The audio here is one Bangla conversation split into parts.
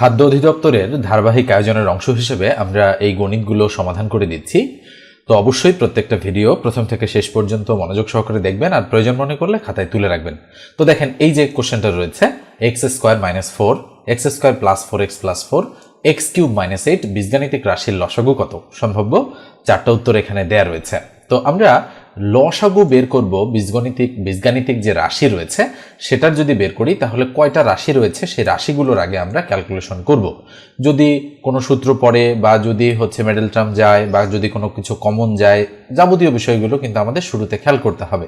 খাদ্য অধিদপ্তরের ধারাবাহিক আয়োজনের অংশ হিসেবে আমরা এই গণিতগুলো সমাধান করে দিচ্ছি। তো অবশ্যই প্রত্যেকটা ভিডিও প্রথম থেকে শেষ পর্যন্ত মনোযোগ সহকারে দেখবেন আর প্রয়োজন মনে করলে খাতায় তুলে রাখবেন। তো দেখেন, এই যে কোশ্চেনটা রয়েছে x square minus four x square plus four x plus four x cube minus eight বীজগাণিতিক রাশির লসাগু কত? সম্ভাব্য চারটা উত্তর এখানে দেয়া রয়েছে। তো আমরা লসাগু বের করব, বীজগণিতিক বীজগাণিতিক যে রাশি রয়েছে, সেটার যদি বের করি, তাহলে কয়টা রাশি রয়েছে, সেই রাশিগুলোর আগে আমরা ক্যালকুলেশন করব। যদি কোনো সূত্র পড়ে বা যদি হচ্ছে মেডেল টার্ম যায় বা যদি কোনো কিছু কমন যায়, যাবতীয় বিষয়গুলো কিন্তু আমাদের শুরুতে খেয়াল করতে হবে।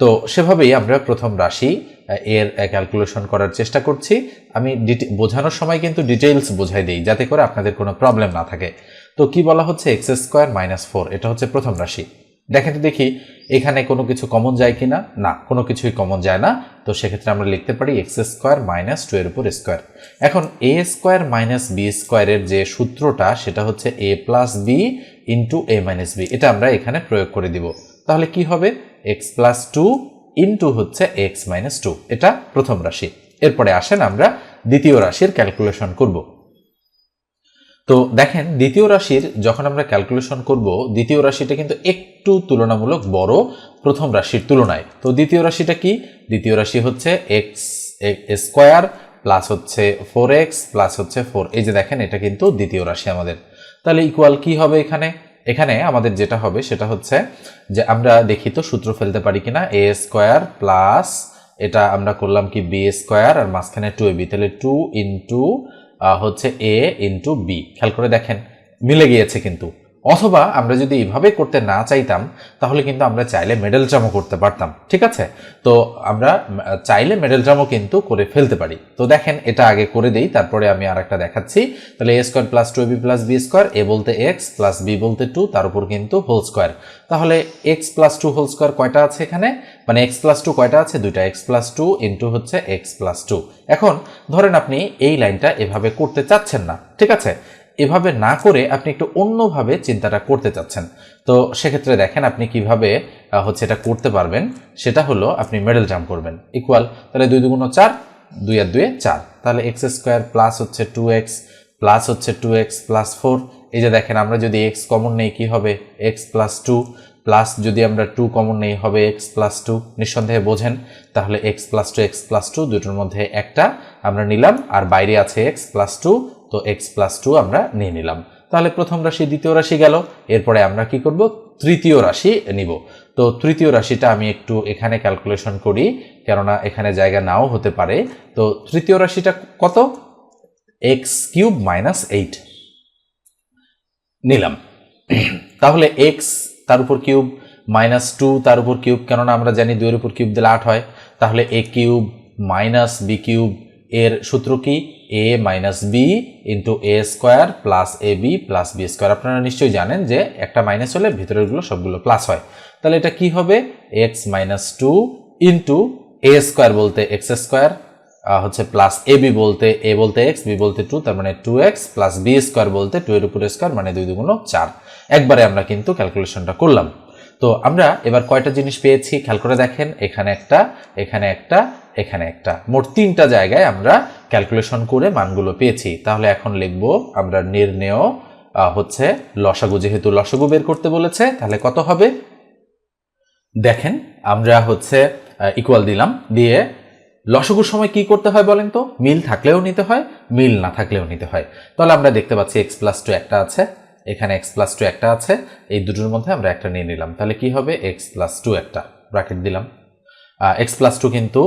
তো সেভাবেই আমরা প্রথম রাশি এর ক্যালকুলেশন করার চেষ্টা করছি। আমি বোঝানোর সময় কিন্তু ডিটেলস বোঝাই দিই, যাতে করে আপনাদের কোনো প্রবলেম না থাকে। তো কি বলা হচ্ছে? এক্স স্কোয়ার মাইনাস ফোর এটা হচ্ছে প্রথম রাশি। দেখেন তো দেখি, এখানে কোনো কিছু কমন যায় কিনা? না, কোনো কিছুই কমন যায় না। তো সেক্ষেত্রে আমরা লিখতে পারি এক্স স্কোয়ার মাইনাস টু এর উপর স্কোয়ার এখন এ স্কোয়ার মাইনাস বি স্কোয়ারের যে সূত্রটা, সেটা হচ্ছে a plus b into a minus b এটা আমরা এখানে প্রয়োগ করে দিব। তাহলে কি হবে? এক্স প্লাস টু ইন্টু হচ্ছে এক্স মাইনাস টু এটা প্রথম রাশি। এরপরে আসেন আমরা দ্বিতীয় রাশির ক্যালকুলেশন করব। তো দেখেন, দ্বিতীয় রাশির যখন আমরা ক্যালকুলেশন করব, দ্বিতীয় রাশিটা কিন্তু একটু তুলনামূলক বড় প্রথম রাশির তুলনায়। তো দ্বিতীয় রাশিটা কি? দ্বিতীয় রাশি হচ্ছে এক্স স্কোয়ার প্লাস হচ্ছে ফোর এক্স প্লাস হচ্ছে ফোর এই যে দেখেন, এটা কিন্তু দ্বিতীয় রাশি আমাদের। তাহলে ইকুয়াল কি হবে এখানে? এখানে আমাদের যেটা হবে সেটা হচ্ছে যে আমরা দেখি তো সূত্র ফেলতে পারি কিনা? এ স্কোয়ার প্লাস এটা আমরা করলাম কি? বি স্কোয়ার আর মাঝখানে টু এ বি তাহলে টু ইন্টু হচ্ছে এ ইন্টু বি খেয়াল করে দেখেন, মিলে গিয়েছে কিন্তু। অথবা আমরা যদি এইভাবে করতে না চাইতাম, তাহলে কিন্তু আমরা চাইলে মেডেল ড্রামও করতে পারতাম, ঠিক আছে? তো আমরা চাইলে মেডেল ড্রামও কিন্তু করে ফেলতে পারি। তো দেখেন, এটা আগে করে দেই, তারপরে আমি আর একটা দেখাচ্ছি। তাহলে a square plus two b plus b square a বলতে এক্স প্লাস বি বলতে টু তার উপর কিন্তু হোল স্কোয়ার তাহলে x plus two whole square কয়টা আছে এখানে? মানে এক্স প্লাস টু কয়টা আছে? দুইটা এক্স প্লাস টু ইন্টু হচ্ছে এক্স প্লাস টু এখন ধরেন আপনি এই লাইনটা এভাবে করতে চাচ্ছেন না, ঠিক আছে? এভাবে না করে আপনি একটু অন্যভাবে চিন্তাটা করতে চাচ্ছেন। তো সেক্ষেত্রে দেখেন আপনি কীভাবে হচ্ছে এটা করতে পারবেন। সেটা হলো আপনি মেডেল জাম্প করবেন। ইকুয়াল তাহলে দুই দুগুণ চার, দুই আর দুয়ে চার। তাহলে এক্স স্কোয়ার প্লাস হচ্ছে টু এক্স প্লাস হচ্ছে টু এক্স প্লাস ফোর এই যে দেখেন, আমরা যদি এক্স কমন নেই কি হবে? এক্স প্লাস টু প্লাস যদি আমরা টু কমন নেই হবে এক্স প্লাস টু নিঃসন্দেহে বোঝেন, তাহলে x plus two x plus two দুটোর মধ্যে একটা আমরা নিলাম। আর বাইরে আছে এক্স প্লাস টু তো এক্স প্লাস টু আমরা নিয়ে নিলাম। তাহলে প্রথম রাশি, দ্বিতীয় রাশি গেল। এরপরে আমরা কি করব? তৃতীয় রাশি নিব। তো তৃতীয় রাশিটা আমি একটু এখানে ক্যালকুলেশন করি, কেননা এখানে জায়গা নাও হতে পারে। তো তৃতীয় রাশিটা কত? এক্স কিউব মাইনাস এইট নিলাম। তাহলে এক্স তার উপর কিউব মাইনাস টু তার উপর কিউব কেননা আমরা জানি দুইয়ের উপর কিউব দিলে আট হয়। তাহলে a cube minus b cube এর সূত্র কি? A minus b into a square plus a b plus b square আপনারা নিশ্চয়ই জানেন যে একটা মাইনাস হলে ভিতরেরগুলো সবগুলো প্লাস হয়। তাহলে এটা কি হবে? X minus two into a square বলতে এক্স স্কোয়ার হচ্ছে প্লাস এ বি বলতে এ বলতে এক্স বি বলতে টু তার মানে two x plus b square বলতে টু এর উপর স্কোয়ার মানে দুই দুগুণ চার। একবারে আমরা কিন্তু ক্যালকুলেশনটা করলাম। তো আমরা এবার কয়টা জিনিস পেয়েছি? খেয়াল করে দেখেন, এখানে একটা এখানে একটা এখানে একটা, মোট তিনটা জায়গায় আমরা ক্যালকুলেশন করে মানগুলো পেয়েছি। তাহলে এখন লিখব আমরা নির্ণেয় হচ্ছে লসাগু, যেহেতু লসাগু বের করতে বলেছে, তাহলে কত হবে? দেখেন, আমরা হচ্ছে ইকুয়াল দিলাম, দিয়ে লসগুর সময় কি করতে হয় বলেন তো? মিল থাকলেও নিতে হয়, মিল না থাকলেও নিতে হয়। তাহলে আমরা দেখতে পাচ্ছি এক্স প্লাস টু একটা আছে, এখানে এক্স প্লাস টু একটা আছে, এই দুটোর মধ্যে আমরা একটা নিয়ে নিলাম। তাহলে কি হবে? এক্স প্লাস টু একটা ব্র্যাকেট দিলাম। এক্স প্লাস টু কিন্তু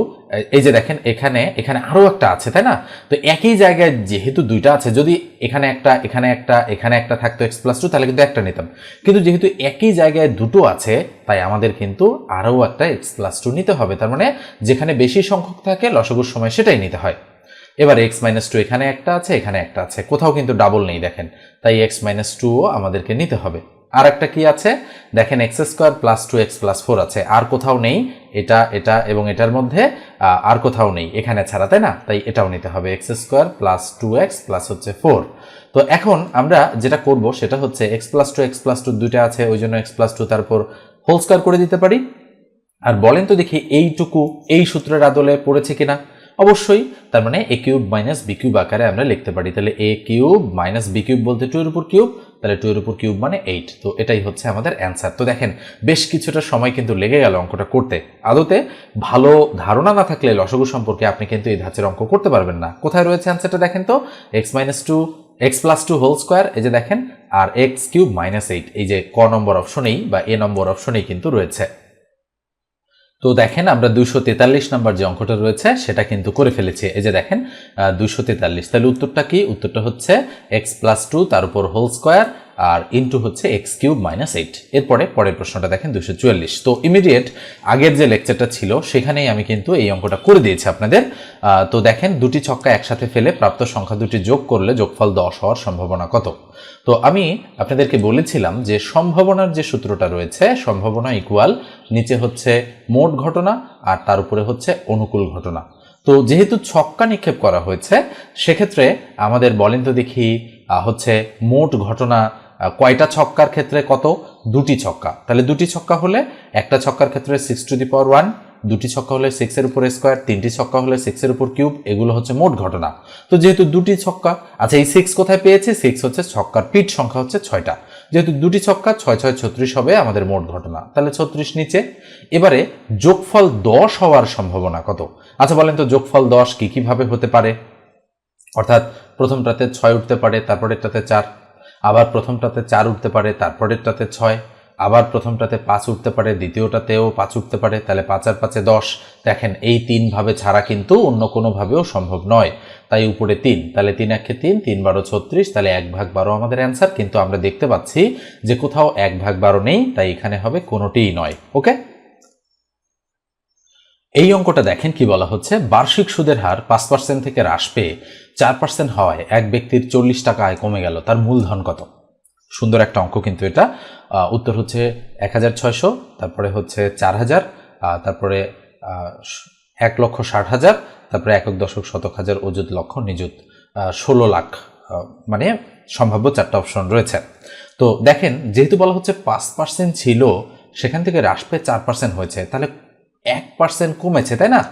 এই যে দেখেন, এখানে এখানে আরও একটা আছে, তাই না? তো একই জায়গায় যেহেতু দুইটা আছে, যদি এখানে একটা এখানে একটা এখানে একটা থাকতো এক্স প্লাস টু তাহলে কিন্তু একটা নিতাম। কিন্তু যেহেতু একই জায়গায় দুটো আছে, তাই আমাদের কিন্তু আরও একটা এক্স প্লাস টু নিতে হবে। তার মানে যেখানে বেশি সংখ্যক থাকে লসগুর সময় সেটাই নিতে হয়। এবার এক্স মাইনাস টু এখানে একটা আছে, এখানে একটা আছে। কোথাও কিন্তু ডাবল নেই, দেখেন। তাই এক্স মাইনাস টুও আমাদেরকে নিতে হবে। আর একটা কি আছে? দেখেন x square plus two x plus four আছে। আর কোথাও নেই, এটা এটা এবং এটার মধ্যে আর কোথাও নেই। এখানে ছাড়া, তাই না? তাই এটাও নিতে হবে। X square plus two x plus হচ্ছে ফোর। তো এখন আমরা যেটা করব সেটা হচ্ছে x plus two x plus two দুইটা আছে, ওই জন্য এক্স প্লাস টু তারপর হোল স্কোয়ার করে দিতে পারি। আর বলেন তো দেখি এইটুকু, এই সূত্রের আদলে পড়েছে কিনা? অবশ্যই। তার মানে a cube minus b cube আকারে আমরা লিখতে পারি। তাহলে a cube minus b cube বলতে টু এর উপর কিউব তাহলে টু এর উপর কিউব মানে এইট তো এটাই হচ্ছে আমাদের অ্যান্সার তো দেখেন, বেশ কিছুটা সময় কিন্তু লেগে গেল অঙ্কটা করতে। আদতে ভালো ধারণা না থাকলে লসগু সম্পর্কে আপনি কিন্তু এই ধাঁচের অঙ্ক করতে পারবেন না। কোথায় রয়েছে অ্যান্সারটা দেখেন তো? X minus two x plus two whole square এই যে দেখেন, আর এক্স কিউব মাইনাস এইট এই যে ক নম্বর অপশনেই বা এ নম্বর অপশনেই কিন্তু রয়েছে। তো দেখেন, আমরা দুশো তেতাল্লিশ নাম্বার যে অঙ্কটা রয়েছে, সেটা কিন্তু করে ফেলেছি। এই যে দেখেন দুশো তেতাল্লিশ। তাহলে উত্তরটা কি? উত্তরটা হচ্ছে এক্স প্লাস টু তার উপর হোল স্কোয়ার আর ইন্টু হচ্ছে এক্স কিউব মাইনাস এইট এরপরে পরের প্রশ্নটা দেখেন দুশো চুয়াল্লিশ। তো ইমিডিয়েট আগের যে লেকচারটা ছিল, সেখানেই আমি কিন্তু এই অঙ্কটা করে দিয়েছি আপনাদের। তো দেখেন দুটি ছক্কা একসাথে ফেলে প্রাপ্ত সংখ্যা দুটি যোগ করলে যোগফল দশ হওয়ার সম্ভাবনা কত? তো আমি আপনাদেরকে বলেছিলাম যে সম্ভাবনার যে সূত্রটা রয়েছে, সম্ভাবনা ইকুয়াল নিচে হচ্ছে মোট ঘটনা আর তার উপরে হচ্ছে অনুকূল ঘটনা। তো যেহেতু ছক্কা নিক্ষেপ করা হয়েছে, সেক্ষেত্রে আমাদের বলেন তো দেখি হচ্ছে মোট ঘটনা কয়টা ছক্কার ক্ষেত্রে কত? দুটি ছক্কা। তাহলে দুটি ছক্কা হলে একটা ছক্কার ক্ষেত্রে six to the power one দুটি ছক্কা হলে সিক্সের উপর স্কোয়ার তিনটি ছক্কা হলে সিক্সের উপর কিউব এগুলো হচ্ছে মোট ঘটনা। তো যেহেতু দুটি ছক্কা আচ্ছা এই সিক্স কোথায় পেয়েছি? সিক্স হচ্ছে ছক্কার পিট সংখ্যা হচ্ছে ছয়টা। যেহেতু দুটি ছক্কা, ছয় ছয়, ছত্রিশ হবে আমাদের মোট ঘটনা। তাহলে ছত্রিশ নিচে। এবারে যোগফল দশ হওয়ার সম্ভাবনা কত? আচ্ছা বলেন তো যোগফল দশ কী কীভাবে হতে পারে? অর্থাৎ প্রথমটাতে ছয় উঠতে পারে, তারপরেরটাতে চার। আবার প্রথমটাতে চার উঠতে পারে, তারপরেরটাতে ছয়। আবার প্রথমটাতে পাঁচ উঠতে পারে, দ্বিতীয়টাতেও পাঁচ উঠতে পারে, তাহলে পাঁচ আর পাঁচে দশ। দেখেন, এই তিন ভাবে ছাড়া কিন্তু অন্য কোনোভাবেও সম্ভব নয়। তাই উপরে তিন, তাহলে তিন একে তিন তিন বারো ছত্রিশ, তাহলে এক ভাগ বারো আমাদের অ্যান্সার কিন্তু আমরা দেখতে পাচ্ছি যে কোথাও এক ভাগ বারো নেই, তাই এখানে হবে কোনোটিই নয় ওকে এই অঙ্কটা দেখেন কি বলা হচ্ছে। বার্ষিক সুদের হার পাঁচ পার্সেন্ট থেকে হ্রাস পেয়ে চার পার্সেন্ট হওয়ায় এক ব্যক্তির চল্লিশ টাকা আয় কমে গেল। তার মূলধন কত? সুন্দর একটা অঙ্ক কিন্তু এটা। উত্তর হচ্ছে এক হাজার ছয়শো, তারপরে হচ্ছে চার হাজার তারপরে এক লক্ষ ষাট হাজার, তারপরে একক দশক শতক হাজার অযুত লক্ষ নিযুত ষোলো লাখ মানে সম্ভাব্য চারটা অপশন রয়েছে। তো দেখেন, যেহেতু বলা হচ্ছে পাঁচ পার্সেন্ট ছিল, সেখান থেকে হ্রাস পেয়ে চার পার্সেন্ট হয়েছে, তাহলে এক পার্সেন্ট কমেছে, তাই না?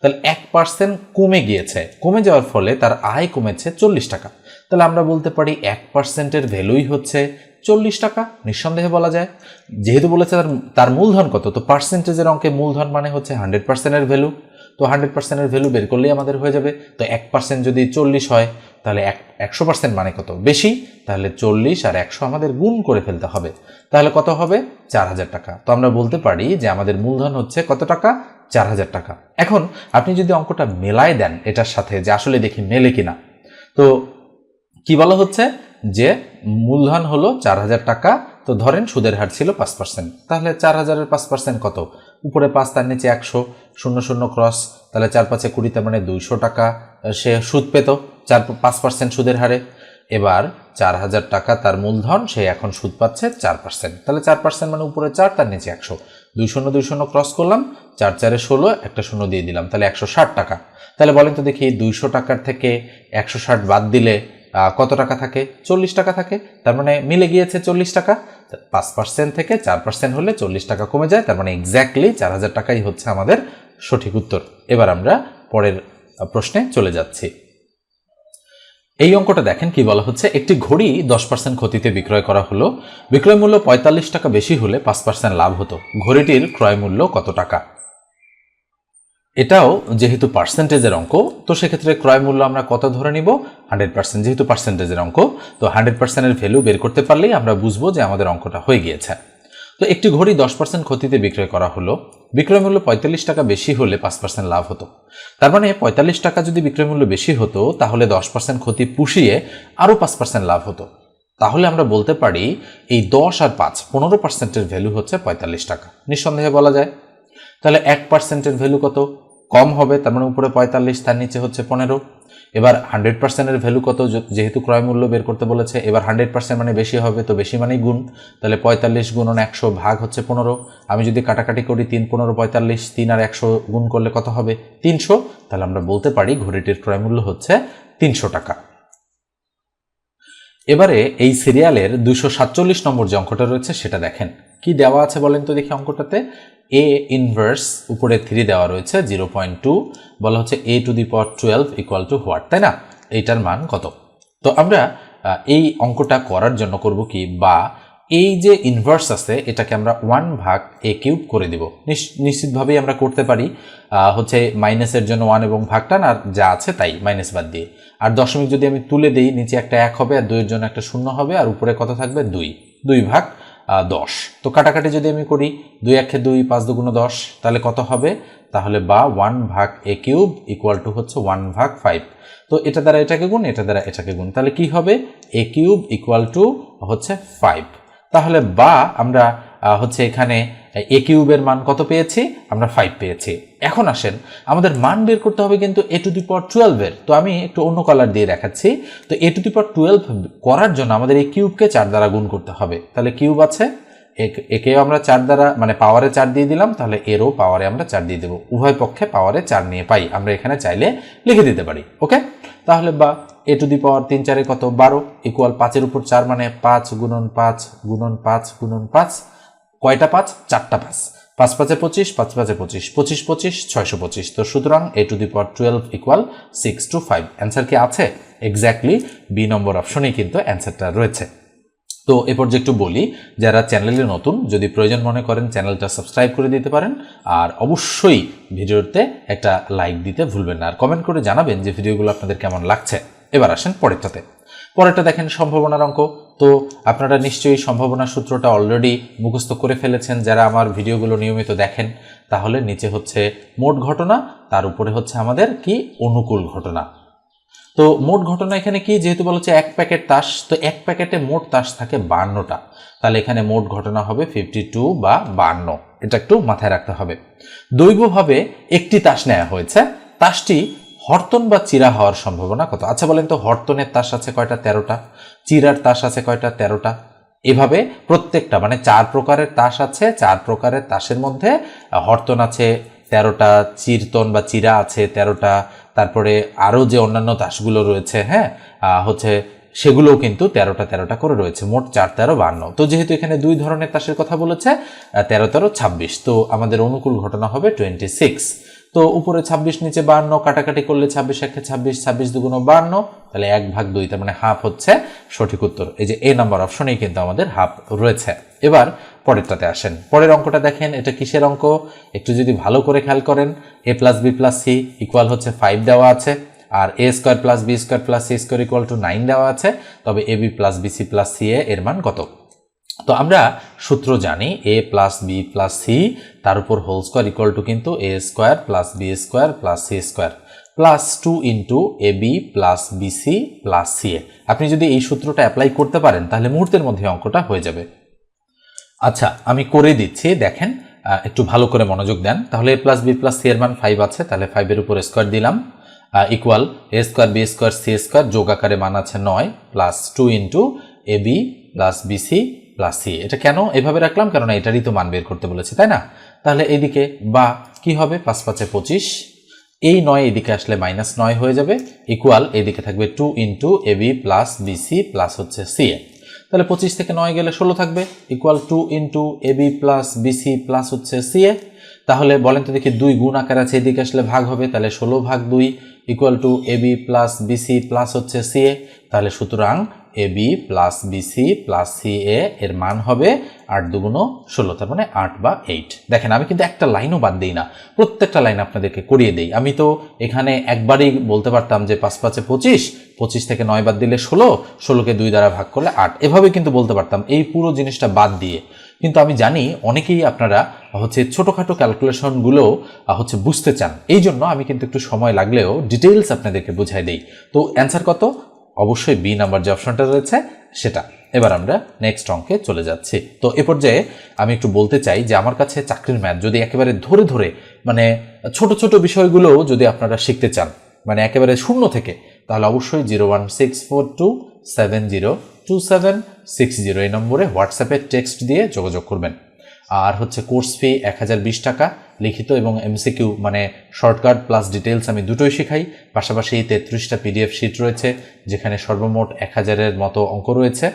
তাহলে এক পার্সেন্ট কমে গিয়েছে। কমে যাওয়ার ফলে তার আয় কমেছে চল্লিশ টাকা। তাহলে আমরা বলতে পারি এক পার্সেন্টের ভ্যালুই হচ্ছে চল্লিশ টাকা, নিঃসন্দেহে বলা যায়। যেহেতু বলেছে তার তার মূলধন কত, তো পার্সেন্টেজের অঙ্কে মূলধন মানে হচ্ছে হান্ড্রেড পার্সেন্টের ভ্যালু তো হান্ড্রেড পার্সেন্টের ভ্যালু বের করলেই আমাদের হয়ে যাবে। তো এক পার্সেন্ট যদি চল্লিশ হয় তাহলে এক, একশো পার্সেন্ট মানে কত? বেশি? তাহলে চল্লিশ আর একশো আমাদের গুণ করে ফেলতে হবে। তাহলে কত হবে? চার হাজার টাকা। তো আমরা বলতে পারি যে আমাদের মূলধন হচ্ছে কত টাকা? চার হাজার টাকা। এখন আপনি যদি অঙ্কটা মেলায় দেন এটার সাথে যে আসলে দেখি মেলে কিনা। তো কি বলা হচ্ছে? যে মূলধন হলো চার হাজার টাকা। তো ধরেন সুদের হার ছিল পাঁচ পার্সেন্ট তাহলে চার হাজারের পাঁচ পার্সেন্ট কত? উপরে পাঁচ, তার নিচে একশো, শূন্য শূন্য ক্রস তাহলে চার পাঁচে কুড়ি, তার মানে দুইশো টাকা সে সুদ পেত, চার পাঁচ পার্সেন্ট সুদের হারে। এবার চার হাজার টাকা তার মূলধন, সে এখন সুদ পাচ্ছে চার পার্সেন্ট তাহলে চার পার্সেন্ট মানে উপরে চার, তার নিচে একশো। দুই শূন্য দুই শূন্য ক্রস করলাম, চার চারে ষোলো, একটা শূন্য দিয়ে দিলাম, তাহলে একশো ষাট টাকা। তাহলে বলেন তো দেখি, দুইশো টাকার থেকে একশো ষাট বাদ দিলে কত টাকা থাকে? চল্লিশ টাকা থাকে। তার মানে মিলে গিয়েছে চল্লিশ টাকা। পাঁচ পার্সেন্ট থেকে চার পার্সেন্ট হলে চল্লিশ টাকা কমে যায়। তার মানে এক্স্যাক্টলি চার হাজার টাকাই হচ্ছে আমাদের সঠিক উত্তর। এবার আমরা পরের প্রশ্নে চলে যাচ্ছি। এই অঙ্কটা দেখেন কি বলা হচ্ছে। একটি ঘড়ি দশ পার্সেন্ট ক্ষতিতে বিক্রয় করা হলো। বিক্রয় মূল্য পঁয়তাল্লিশ টাকা বেশি হলে পাঁচ পার্সেন্ট লাভ হতো। ঘড়িটির ক্রয় মূল্য কত টাকা? এটাও যেহেতু পার্সেন্টেজের অঙ্ক, তো সেক্ষেত্রে ক্রয় মূল্য আমরা কত ধরে নিব? হান্ড্রেড পার্সেন্ট যেহেতু পার্সেন্টেজের অঙ্ক, তো হান্ড্রেড পার্সেন্টের ভ্যালু বের করতে পারলেই আমরা বুঝব যে আমাদের অঙ্কটা হয়ে গিয়েছে। তো একটি ঘড়ি দশ পার্সেন্ট ক্ষতিতে বিক্রয় করা হলো, বিক্রয় মূল্য পঁয়তাল্লিশ টাকা বেশি হলে পাঁচ পার্সেন্ট লাভ হতো। তার মানে পঁয়তাল্লিশ টাকা যদি বিক্রয় মূল্য বেশি হতো, তাহলে দশ পার্সেন্ট ক্ষতি পুষিয়ে আরও পাঁচ পার্সেন্ট লাভ হতো। তাহলে আমরা বলতে পারি এই দশ আর পাঁচ পনেরো পার্সেন্টের ভ্যালু হচ্ছে পঁয়তাল্লিশ টাকা। নিঃসন্দেহে বলা যায়। তাহলে এক পার্সেন্টের ভ্যালু কত? কম হবে, তার মানে উপরে পঁয়তাল্লিশ, তার নিচে হচ্ছে পনেরো। এবার হান্ড্রেড পার্সেন্টের ভ্যালু কত? যেহেতু ক্রয় মূল্য বের করতে বলেছে, এবার হান্ড্রেড পার্সেন্ট মানে বেশি হবে, তো বেশি মানেই গুণ। তাহলে পঁয়তাল্লিশ গুণন একশো ভাগ হচ্ছে পনেরো। আমি যদি কাটাকাটি করি তিন পনেরো পঁয়তাল্লিশ, তিন আর একশো গুণ করলে কত হবে? তিনশো। তাহলে আমরা বলতে পারি ঘড়িটির ক্রয় মূল্য হচ্ছে তিনশো টাকা। এবারে এই সিরিয়ালের দুশো সাতচল্লিশ নম্বর যে অঙ্কটা রয়েছে, সেটা দেখেন। কি দেওয়া আছে বলেন তো দেখি অঙ্কটাতে? এ ইনভার্স উপরে থ্রি দেওয়া রয়েছে জিরো পয়েন্ট টু বলা হচ্ছে a to the power twelve equal to what তাই না? এইটার মান কত? তো আমরা এই অঙ্কটা করার জন্য করব কি? বা এই যে ইনভার্স আছে, এটাকে আমরা ওয়ান ভাগ এ কিউব করে দিব। নিশ- নিশ্চিতভাবেই আমরা করতে পারি হচ্ছে মাইনাসের জন্য ওয়ান এবং ভাগটান আর যা আছে তাই মাইনাস বাদ দিয়ে। আর দশমিক যদি আমি তুলে দিই, নিচে একটা এক হবে আর দুইয়ের জন্য একটা শূন্য হবে, আর উপরে কত থাকবে? দুই। দুই ভাগ দশ। তো কাটাকাটি যদি আমি করি দুই একে দুই পাঁচ দুগুণ দশ, তাহলে কত হবে? তাহলে বা ওয়ান ভাগ এ কিউব ইকুয়াল টু হচ্ছে ওয়ান ভাগ ফাইভ। তো এটা দ্বারা এটাকে গুণ, এটা দ্বারা এটাকে গুণ। তাহলে কি হবে? এ কিউব ইকুয়াল টু হচ্ছে ফাইভ। তাহলে বা আমরা হচ্ছে এখানে এ কিউবের মান কত পেয়েছি? আমরা ফাইভ পেয়েছি। এখন আসেন, আমাদের মান বের করতে হবে কিন্তু এ টু দি পর টুয়েলভের তো আমি একটু অন্য কালার দিয়ে দেখাচ্ছি। তো এ টু দি পর টুয়েলভ করার জন্য আমাদের এই কিউবকে চার দ্বারা গুণ করতে হবে। তাহলে কিউব আছে একে- একেও আমরা চার দ্বারা মানে পাওয়ারে চার দিয়ে দিলাম, তাহলে এরও পাওয়ারে আমরা চার দিয়ে দেবো। উভয় পক্ষে পাওয়ারে চার নিয়ে পাই। আমরা এখানে চাইলে লিখে দিতে পারি ওকে তাহলে বা এ টু দি পাওয়ার তিন চারে কত? বারো। ইকুয়াল পাঁচের উপর চার মানে পাঁচ গুণন পাঁচ গুণন পাঁচ গুণন পাঁচ। কয়টা পাঁচ? চারটা পাঁচ। পাঁচ পাঁচে পঁচিশ, পাঁচ পাঁচে পঁচিশ। পঁচিশ পঁচিশ, ছয়শো পঁচিশ। তো সুতরাং a to the power twelve equal six two five answer কি আছে? এক্স্যাক্টলি বি নম্বর অপশনেই কিন্তু অ্যান্সারটা রয়েছে। তো এ পর্যায়ে একটু বলি, যারা চ্যানেলে নতুন, যদি প্রয়োজন মনে করেন চ্যানেলটা সাবস্ক্রাইব করে দিতে পারেন। আর অবশ্যই ভিডিওতে একটা লাইক দিতে ভুলবেন না। আর কমেন্ট করে জানাবেন যে ভিডিওগুলো আপনাদের কেমন লাগছে। এবার আসেন পরেরটাতে। পরেরটা দেখেন সম্ভাবনার অঙ্ক। তো আপনারা নিশ্চয়ই সম্ভাবনা সূত্রটা অলরেডি মুখস্থ করে ফেলেছেন যারা আমার ভিডিওগুলো নিয়মিত দেখেন। তাহলে নিচে হচ্ছে মোট ঘটনা, তার উপরে হচ্ছে আমাদের কি অনুকূল ঘটনা। তো মোট ঘটনা এখানে কি? যেহেতু বলা হচ্ছে এক প্যাকেট তাস, তো এক প্যাকেটে মোট তাস থাকে বান্নটা। তাহলে এখানে মোট ঘটনা হবে ফিফটি টু বা বান্ন। এটা একটু মাথায় রাখতে হবে। দৈবভাবে একটি তাস নেওয়া হয়েছে। তাসটি হর্তন বা চিরা হওয়ার সম্ভাবনা কত? আচ্ছা বলেন তো, হর্তনের তাস আছে কয়টা? তেরোটা। চিরার তাস আছে কয়টা? তেরোটা। এভাবে প্রত্যেকটা মানে চার প্রকারের তাস আছে, চার প্রকারের তাসের মধ্যে হর্তন আছে, তেরোটা, চিরতন বা চিরা আছে, তেরোটা। তারপরে আরও যে অন্যান্য তাসগুলো রয়েছে হ্যাঁ হচ্ছে সেগুলোও কিন্তু তেরোটা তেরোটা করে রয়েছে। মোট চার, তেরো, বান্ন। তো যেহেতু এখানে দুই ধরনের তাসের কথা বলেছে তেরো তেরো, ছাব্বিশ। তো আমাদের অনুকূল ঘটনা হবে টোয়েন্টি সিক্স। তো উপরে ছাব্বিশ, নিচে বান্ন কাটাকাটি করলে ছাব্বিশ, একে ছাব্বিশ ছাব্বিশ দুগুণ বান্ন তাহলে এক ভাগ দুই, তার মানে হাফ হচ্ছে সঠিক উত্তর। এই যে এ নাম্বার অপশনেই কিন্তু আমাদের হাফ রয়েছে। এবার পরেরটাতে আসেন। পরের অঙ্কটা দেখেন, এটা কিসের অঙ্ক? একটু যদি ভালো করে খেয়াল করেন a plus b plus c equal হচ্ছে ফাইভ দেওয়া আছে, আর a square plus b square plus c square equal to nine দেওয়া আছে, তবে a b plus b c plus c a এর মান কত? তো আমরা সূত্র জানি a plus b plus c তার উপর হোল স্কোয়ার ইকুয়াল টু কিন্তু a square plus b square plus c square plus two into a b plus b c plus c a আপনি যদি এই সূত্রটা অ্যাপ্লাই করতে পারেন, তাহলে মুহূর্তের মধ্যে অঙ্কটা হয়ে যাবে। আচ্ছা আমি করে দিচ্ছি, দেখেন একটু ভালো করে মনোযোগ দেন। তাহলে a plus b plus c এর মান ফাইভ আছে, তাহলে ফাইভের উপর স্কোয়ার দিলাম। Equal a square b square c square যোগ আকারে মান আছে নয় plus two into a b plus b c plus c এটা কেন এভাবে রাখলাম? কারণ এটারই তো মান বের করতে বলেছে, তাই না? তাহলে এইদিকে বা কি হবে? পাঁচ পাঁচে পঁচিশ। এই নয় এদিকে আসলে মাইনাস নয় হয়ে যাবে। ইকুয়াল এদিকে থাকবে two into a b plus bc plus হচ্ছে সি এ তাহলে পঁচিশ থেকে নয় গেলে ষোলো থাকবে। Equal to into a b plus bc plus হচ্ছে সি এ তাহলে বলেন তো দেখি দুই গুণ আকার আছে, এদিকে আসলে ভাগ হবে, তাহলে ষোলো ভাগ দুই equal to a b plus bc plus হচ্ছে সি এ তাহলে সুতরাং a b plus bc plus c a এর মান হবে আট দুগুণ ষোলো, তার মানে আট বা এইট দেখেন, আমি কিন্তু একটা লাইনও বাদ দিই না। প্রত্যেকটা লাইন আপনাদেরকে করিয়ে দিই। আমি তো এখানে একবারই বলতে পারতাম যে পাঁচ পাঁচে পঁচিশ পঁচিশ থেকে নয় বাদ দিলে ষোলো, ষোলোকে দুই দ্বারা ভাগ করলে আট। এভাবে কিন্তু বলতে পারতাম, এই পুরো জিনিসটা বাদ দিয়ে। কিন্তু আমি জানি অনেকেই আপনারা হচ্ছে ছোটোখাটো ক্যালকুলেশনগুলো হচ্ছে বুঝতে চান। এই জন্য আমি কিন্তু একটু সময় লাগলেও ডিটেলস আপনাদেরকে বুঝাই দিই। তো অ্যান্সার কত? অবশ্যই বি নাম্বার যে অপশনটা রয়েছে, সেটা। এবার আমরা নেক্সট অঙ্কে চলে যাচ্ছি। তো এ পর্যায়ে আমি একটু বলতে চাই যে, আমার কাছে চাকরির ম্যাথ যদি একেবারে ধরে ধরে মানে ছোট ছোট বিষয়গুলো যদি আপনারা শিখতে চান মানে একেবারে শূন্য থেকে, তাহলে অবশ্যই zero one six four two seven zero two seven six zero এই নম্বরে হোয়াটসঅ্যাপে টেক্সট দিয়ে যোগাযোগ করবেন। আর হচ্ছে কোর্স ফি এক হাজার বিশ টাকা লিখিত এবং এমসিকিউ মানে শর্টকাট প্লাস ডিটেলস আমি দুটোই শেখাই। পাশাপাশি তেত্রিশটা পিডিএফ শিট রয়েছে, যেখানে সর্বমোট এক হাজারের মতো অঙ্ক রয়েছে।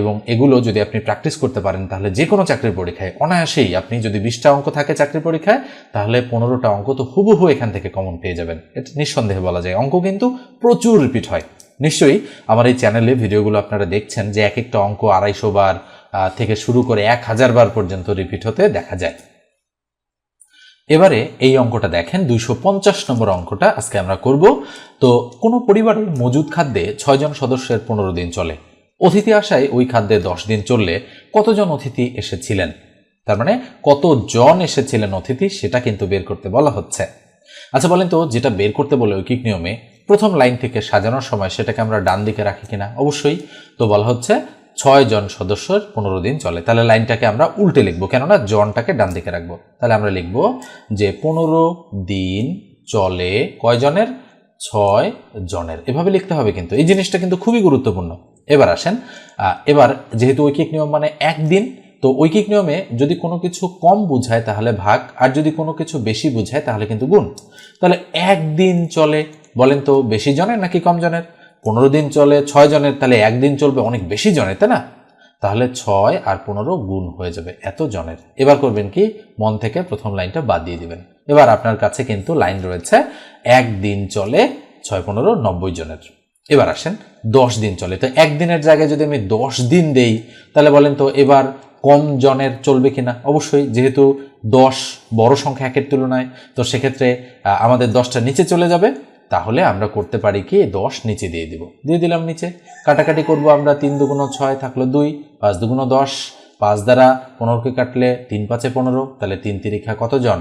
এবং এগুলো যদি আপনি প্র্যাকটিস করতে পারেন, তাহলে যে কোনো চাকরির পরীক্ষায়, অনায়াসেই আপনি যদি বিশটা অঙ্ক থাকে চাকরির পরীক্ষায়, তাহলে পনেরোটা অঙ্ক তো হুবহু এখান থেকে কমন পেয়ে যাবেন। এটা নিঃসন্দেহে বলা যায়। অঙ্ক কিন্তু প্রচুর রিপিট হয়। নিশ্চয়ই আমার এই চ্যানেলে ভিডিওগুলো আপনারা দেখছেন যে এক একটা অঙ্ক আড়াইশো বার থেকে শুরু করে এক হাজার বার পর্যন্ত রিপিট হতে দেখা যায়। এবারে এই অঙ্কটা দেখেন, দুইশো পঞ্চাশ নম্বর অঙ্কটা আজকে আমরা করব। তো কোনো পরিবারের মজুদ খাদ্যে ছয়জন সদস্যের পনেরো দিন চলে। অতিথি আসায় ওই খাদ্যে দশ দিন চললে কতজন অতিথি এসেছিলেন? তার মানে কতজন এসেছিলেন অতিথি সেটা কিন্তু বের করতে বলা হচ্ছে। আচ্ছা বলেন তো, যেটা বের করতে বলে ঐকিক নিয়মে প্রথম লাইন থেকে সাজানোর সময় সেটাকে আমরা ডান দিকে রাখি কিনা? অবশ্যই। তো বলা হচ্ছে ছয় জন সদস্যের পনেরো দিন চলে। তাহলে লাইনটাকে আমরা উল্টে লিখব। কেননা জনটাকে ডান দিকে রাখব। তাহলে আমরা লিখব যে পনেরো দিন চলে কয়জনের ছয় জনের। এভাবে লিখতে হবে কিন্তু। এই জিনিসটা কিন্তু খুবই গুরুত্বপূর্ণ। এবার আসেন এবার যেহেতু ঐকিক নিয়ম মানে একদিন, তো ঐকিক নিয়মে যদি কোনো কিছু কম বুঝায় তাহলে ভাগ, আর যদি কোনো কিছু বেশি বুঝায় তাহলে কিন্তু গুণ। তাহলে একদিন চলে বলেন তো বেশি জনের নাকি কম জনের? পনেরো দিন চলে, ছয় জনের, তাহলে একদিন চলবে, অনেক বেশি জনের, তাই না? তাহলে ছয় আর পনেরো গুণ হয়ে যাবে এত জনের। এবার করবেন কি? মন থেকে প্রথম লাইনটা বাদ দিয়ে দিবেন। এবার আপনার কাছে কিন্তু লাইন রয়েছে একদিন চলে, ছয়, পনেরো, নব্বই জনের। এবার আসেন, দশ দিন চলে। তো একদিনের জায়গায় যদি আমি দশ দিন দেই, তাহলে বলেন তো এবার কম জনের চলবে কিনা অবশ্যই, যেহেতু দশ বড় সংখ্যা একের তুলনায়, তো সেক্ষেত্রে আমাদের দশটা নিচে চলে যাবে তাহলে আমরা করতে পারি কি? দশ নিচে দিয়ে দিব। দিয়ে দিলাম নিচে। কাটাকাটি করব আমরা তিন দুগুণ ছয় থাকল দুই, পাঁচ দুগুণ দশ। পাঁচ দ্বারা পনেরোকে কাটলে তিন পাঁচে পনেরো, তাহলে তিন তিরিখা কতজন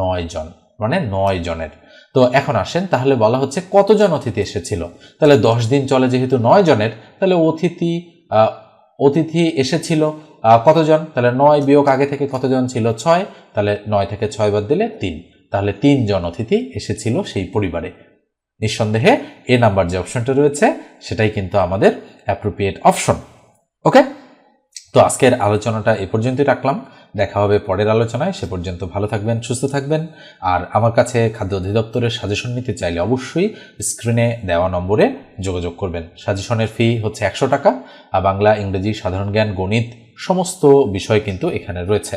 নয় জন। মানে নয় জনের। তো এখন আসেন, তাহলে বলা হচ্ছে কতজন অতিথি এসেছিল? তাহলে দশ দিন চলে যেহেতু নয় জনের, তাহলে অতিথি অতিথি এসেছিল কতজন তাহলে নয় বিয়োগ আগে থেকে কতজন ছিল? ছয়। তাহলে নয় থেকে ছয় বাদ দিলে তিন। তাহলে তিনজন অতিথি এসেছিল সেই পরিবারে। নিঃসন্দেহে এ নাম্বার যে অপশনটা রয়েছে, সেটাই কিন্তু আমাদের অ্যাপ্রোপ্রিয়েট অপশন ওকে তো আজকের আলোচনাটা এ পর্যন্তই রাখলাম। দেখা হবে পরের আলোচনায়। সে পর্যন্ত ভালো থাকবেন, সুস্থ থাকবেন। আর আমার কাছে খাদ্য অধিদপ্তরের সাজেশন নিতে চাইলে অবশ্যই স্ক্রিনে দেওয়া নম্বরে যোগাযোগ করবেন। সাজেশনের ফি হচ্ছে একশো টাকা। আর বাংলা, ইংরেজি, সাধারণ জ্ঞান, গণিত সমস্ত বিষয় কিন্তু এখানে রয়েছে।